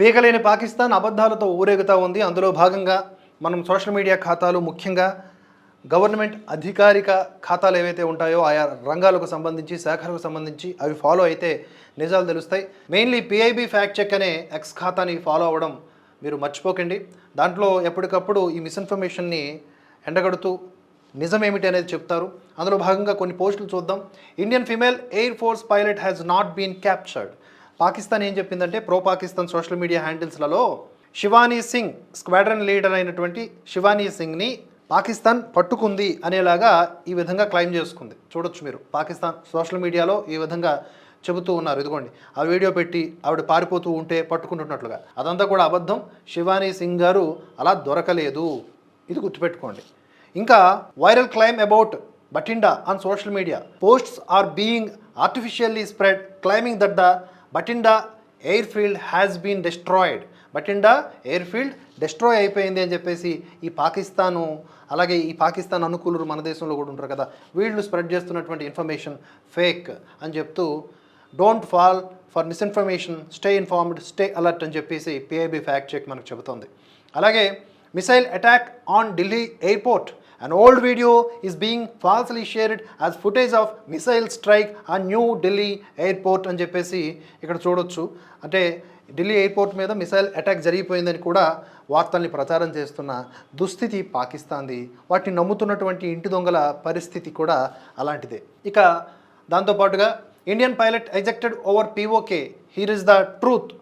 పీకలేని పాకిస్తాన్ అబద్ధాలతో ఊరేగుతూ ఉంది. అందులో భాగంగా మనం సోషల్ మీడియా ఖాతాలు ముఖ్యంగా గవర్నమెంట్ అధికారిక ఖాతాలు ఏవైతే ఉంటాయో ఆయా రంగాలకు సంబంధించి శాఖలకు సంబంధించి అవి ఫాలో అయితే నిజాలు తెలుస్తాయి. మెయిన్లీ పిఐబి ఫ్యాక్ట్ చెక్ అనే ఎక్స్ ఖాతాని ఫాలో అవ్వడం మీరు మర్చిపోకండి. దాంట్లో ఎప్పటికప్పుడు ఈ మిస్ఇన్ఫర్మేషన్ని ఎండగడుతూ నిజం ఏమిటి అనేది చెప్తారు. అందులో భాగంగా కొన్ని పోస్టులు చూద్దాం. Indian female air force pilot has not been captured. Pakistan ఏం చెప్పిందంటే ప్రో పాకిస్తాన్ సోషల్ మీడియా హ్యాండిల్స్లలో శివానీ సింగ్ స్క్వాడ్రన్ లీడర్ అయినటువంటి శివానీ సింగ్ని పాకిస్తాన్ పట్టుకుంది అనేలాగా ఈ విధంగా క్లైమ్ చేసుకుంది. చూడొచ్చు మీరు. పాకిస్తాన్ సోషల్ మీడియాలో ఈ విధంగా చెబుతూ ఉన్నారు. ఇదిగోండి ఆ వీడియో పెట్టి ఆవిడ పారిపోతూ ఉంటే పట్టుకుంటున్నట్లుగా. అదంతా కూడా అబద్ధం. శివానీ సింగ్ గారు అలా దొరకలేదు. ఇది గుర్తుపెట్టుకోండి. ఇంకా viral claim about Bathinda on social media. Posts are being artificially spread claiming that the Bathinda airfield has been destroyed Bathinda airfield destroy అయిపోయింది అని చెప్పేసి ఈ పాకిస్తాను అలాగే ఈ పాకిస్తాన్ అనుకూలులు మన దేశంలో కూడా ఉంటారు కదా వీళ్ళు స్ప్రెడ్ చేస్తున్నటువంటి ఇన్ఫర్మేషన్ ఫేక్ అని చెప్తూ don't fall for misinformation stay informed stay alert అని చెప్పేసి పిఐబి ఫ్యాక్ట్ చెక్ మనకు చెబుతోంది. అలాగే missile attack on Delhi airport An old video is being falsely shared as footage of missile strike on New Delhi airport అని చెప్పేసి ఇక్కడ చూడొచ్చు. అంటే ఢిల్లీ ఎయిర్పోర్ట్ మీద మిసైల్ అటాక్ జరిగిపోయిందని కూడా వార్తల్ని ప్రచారం చేస్తున్న దుస్థితి పాకిస్తాన్ది. వాటిని నమ్ముతున్నటువంటి ఇంటి దొంగల పరిస్థితి కూడా అలాంటిదే. ఇక దాంతోపాటుగా Indian pilot ejected over PoK here is the truth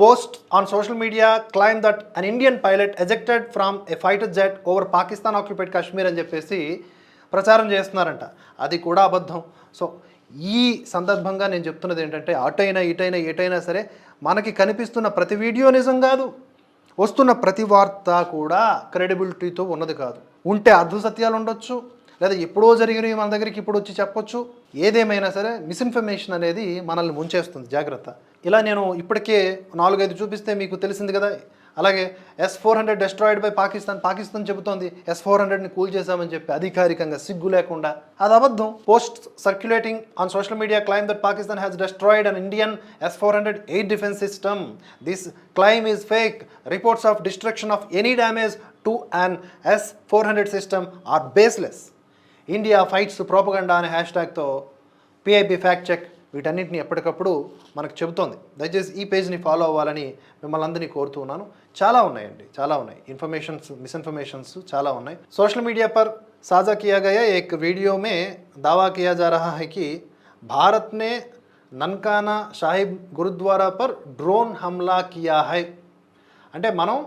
post on social media claim that an Indian pilot ejected from a fighter jet over Pakistan occupied Kashmir అని చెప్పేసి ప్రచారం చేస్తున్నారంట. అది కూడా అబద్ధం. సో ఈ సందర్భంగా నేను చెప్తున్నది ఏంటంటే అటైనా ఇటైనా ఎటైనా సరే మనకి కనిపిస్తున్న ప్రతి వీడియో నిజం కాదు. వస్తున్న ప్రతి వార్త కూడా క్రెడిబిలిటీతో ఉన్నది కాదు. ఉంటే అర్ధ సత్యాలు ఉండొచ్చు. లేదా ఎప్పుడో జరిగినవి మన దగ్గరికి ఇప్పుడు వచ్చి చెప్పొచ్చు. ఏదేమైనా సరే మిస్ఇన్ఫర్మేషన్ అనేది మనల్ని ముంచేస్తుంది. జాగ్రత్త. ఇలా నేను ఇప్పటికే నాలుగైదు చూపిస్తే మీకు తెలిసింది కదా. అలాగే S four hundred destroyed by Pakistan Pakistan చెబుతోంది. ఎస్ ఫోర్ హండ్రెడ్ని కూల్ చేశామని చెప్పి అధికారికంగా సిగ్గు లేకుండా. అది అబద్ధం. Post circulating on social media claim that Pakistan has destroyed an Indian S four hundred eight defence system this claim is fake reports of destruction of any damage to an S four hundred system are baseless India fights propaganda అనే hash ట్యాగ్తో PIB fact check వీటన్నింటిని ఎప్పటికప్పుడు మనకు చెబుతోంది. దయచేసి ఈ పేజ్ని follow అవ్వాలని మిమ్మల్ని అందరినీ కోరుతూ ఉన్నాను. చాలా ఉన్నాయండి చాలా ఉన్నాయి. ఇన్ఫర్మేషన్స్ మిస్ఇన్ఫర్మేషన్స్ చాలా ఉన్నాయి. సోషల్ మీడియా పర్ సాజా కియా గయా ఏక్ వీడియో మే దావా కియా జా రహా హై కి भारत ने నన్కానా సాహిబ్ గురుద్వారా పర్ డ్రోన్ హమ్లా కియా హై. అంటే మనం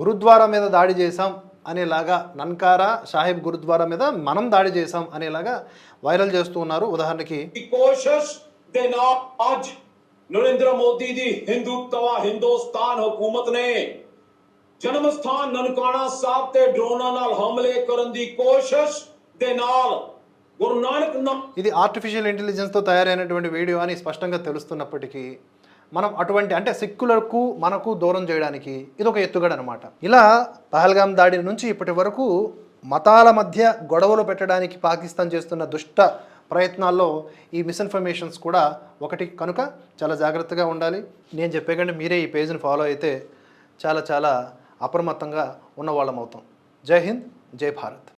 గురుద్వారా మీద దాడి చేసాం అనేలాగా నన్కారా సాహిబ్ గురుద్వారా మీద మనం దాడి చేసాం అనేలాగా వైరల్ చేస్తూ ఉన్నారు ఉదాహరణకి ਦੀ ਕੋਸ਼ਿਸ਼ ਦੇ ਨਾਲ ਅੱਜ ਨਰਿੰਦਰ ਮੋਦੀ ਦੀ ਹਿੰਦੂਤਵਾ ਹਿੰਦੁਸਤਾਨ ਹਕੂਮਤ ਨੇ ਜਨਮ ਸਥਾਨ ਨਨਕਾਣਾ ਸਾਹਿਬ ਤੇ ਡਰੋਨਾਂ ਨਾਲ ਹਮਲੇ ਕਰਨ ਦੀ ਕੋਸ਼ਿਸ਼ ਦੇ ਨਾਲ ਗੁਰੂ ਨਾਨਕ ਨਾਮ ఇది ఆర్టిఫిషియల్ ఇంటెలిజెన్స్తో తయారైనటువంటి వీడియో అని స్పష్టంగా తెలుస్తున్నప్పటికీ మనం అటువంటి అంటే సిక్కులకు మనకు దూరం చేయడానికి ఇది ఒక ఎత్తుగడ అనమాట ఇలా పహల్గాం దాడి నుంచి ఇప్పటి వరకు మతాల మధ్య గొడవలు పెట్టడానికి పాకిస్తాన్ చేస్తున్న దుష్ట ప్రయత్నాల్లో ఈ మిస్ఇన్ఫర్మేషన్స్ కూడా ఒకటి. కనుక చాలా జాగ్రత్తగా ఉండాలి. నేను చెప్పే కంటే మీరే ఈ పేజ్ని ఫాలో అయితే చాలా చాలా అప్రమత్తంగా ఉన్నవాళ్ళం అవుతాం జై హింద్ జై భారత్.